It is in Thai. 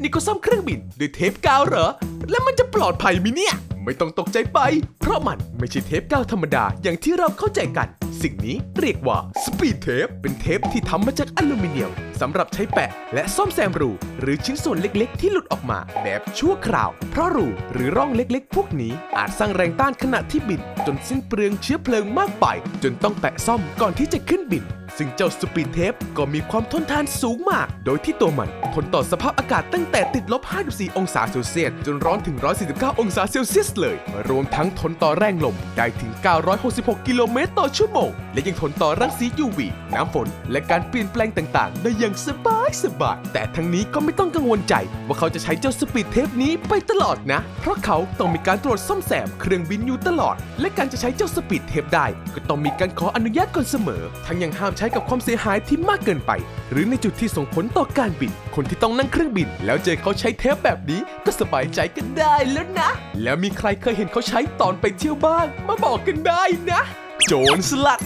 นี่ก็ซ่อมเครื่องบินด้วยเทปกาวเหรอ แล้วมันจะปลอดภัยไหมเนี่ย ไม่ต้องตกใจไป เพราะมันไม่ใช่เทปกาวธรรมดาอย่างที่เราเข้าใจกัน สิ่งนี้เรียกว่าสปีดเทปเป็นเทปที่ทำมาจากอลูมิเนียมสำหรับใช้แปะ และซ่อมแซมรู หรือชิ้นส่วนเล็กๆ ที่หลุดออกมา แบบชั่วคราว เพราะรูหรือร่องเล็กๆ พวกนี้ อาจสร้างแรงต้านขณะที่บิน จนสิ้นเปลืองเชื้อเพลิงมากไป จนต้องแปะซ่อมก่อนที่จะขึ้น บิน ซึ่งเจ้าสปีดเทปก็มีความทนทานสูงมาก โดยที่ตัวมันทนต่อสภาพอากาศตั้งแต่ติดลบ 54 องศาเซลเซียส จนร้อนถึง 149 องศาเซลเซียสเลย รวมทั้งทนต่อแรงลมได้ถึง 966 กิโลเมตรต่อชั่วโมง และยังทนต่อรังสี UV น้ำฝน และการเปลี่ยนแปลงต่างๆ ได้อย่างสบายสบายๆแต่ทั้งนี้ก็ไม่ต้องกังวลใจ ว่าเขาจะใช้เจ้าสปีดเทปนี้ไปตลอดนะ เพราะเขาต้องมีการตรวจซ่อมแซมเครื่องบินอยู่ตลอด และการจะใช้เจ้าสปีดเทปได้ ก็ต้องมีการขออนุญาตก่อนเสมอ ทั้งยังห้ามใช้กับความเสียหายที่มากเกินไป หรือในจุดที่ส่งผลต่อการบิน คนที่ต้องนั่งเครื่องบิน แล้วเจอเขาใช้เทปแบบนี้ก็สบายใจกันได้แล้วนะ แล้วมีใครเคยเห็นเขาใช้ตอนไปเที่ยวบ้าง มาบอกกันได้นะ โจรสลัด